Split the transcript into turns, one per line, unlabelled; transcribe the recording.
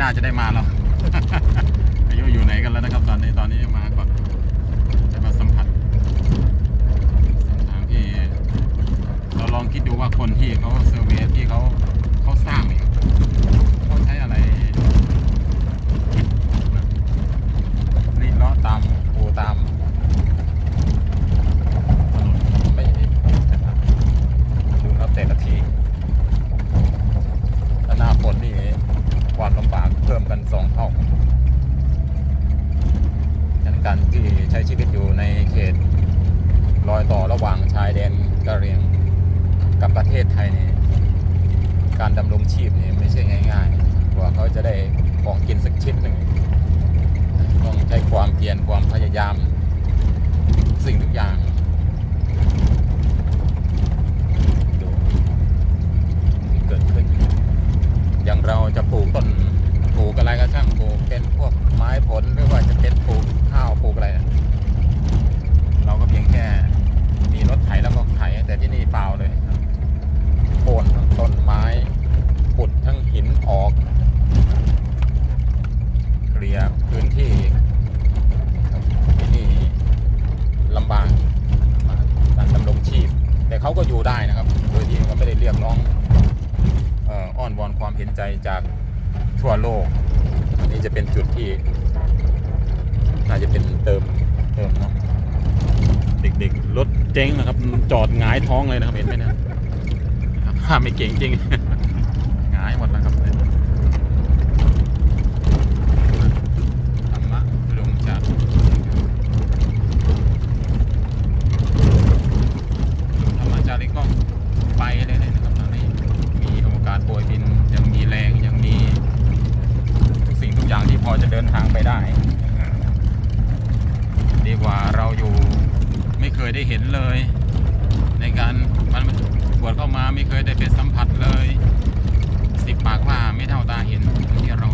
น่าจะได้มาหรอกอายุอยู่ไหนกันแล้วนะครับ ตอนนี้ตอนนี้มาก่อนจะมาสัมผัสเส้นทางที่เราลองคิดดูว่าคนที่เขาเซอร์เวย์ที่เขาเขาสร้างเนี่ยเขาใช้อะไรนี่ล้อตามปูตามถนนไม่ได้นะครับดูครับแต่ละที่ถ้าหน้าฝนนี่ความลำบากเพิ่มกันสองเท่า ฉะนั้นการที่ใช้ชีวิตอยู่ในเขตรอยต่อระหว่างชายแดนกะเหรี่ยงกับประเทศไทยนี่การดำรงชีพนี่ไม่ใช่ง่ายๆ กว่าเขาจะได้ของกินสักชิ้นหนึ่งต้องใช้ความเพียรความพยายาม สิ่งทุกอย่างที่เกิดขึ้น อย่างเราจะปลูกต้นปลูกอะไรก็ช่างปลูกเป็นพวกไม้ผลหรือว่าจะเป็นปลูก ปลูกอะไรเราก็เพียงแค่มีรถไถแล้วก็ไถแต่ที่นี่เปล่าเลยโคนทั้งต้นไม้ขุดทั้งหินออกเคลียร์พื้นที่ที่นี่ลำบากการดำรงชีพ แต่เขาก็อยู่ได้นะครับ โดยที่เขาไม่ได้เรียกร้องอ้อนวอนความเห็นใจจากทั่วโลก อันนี้จะเป็นจุดที่ น่าจะเป็นเติมเติมเนาะเด็กๆรถเจ๊งนะครับ จอดหงายท้องเลยนะครับเห็นไหมเนะห้ามไม่เก่งจริงหงายหมดแล้วครับ กว่าเราอยู่ไม่เคยได้เห็นเลย ในการมันบวชเข้ามาไม่เคยได้ไปสัมผัสเลย สิบปากว่าไม่เท่าตาเห็นที่เรา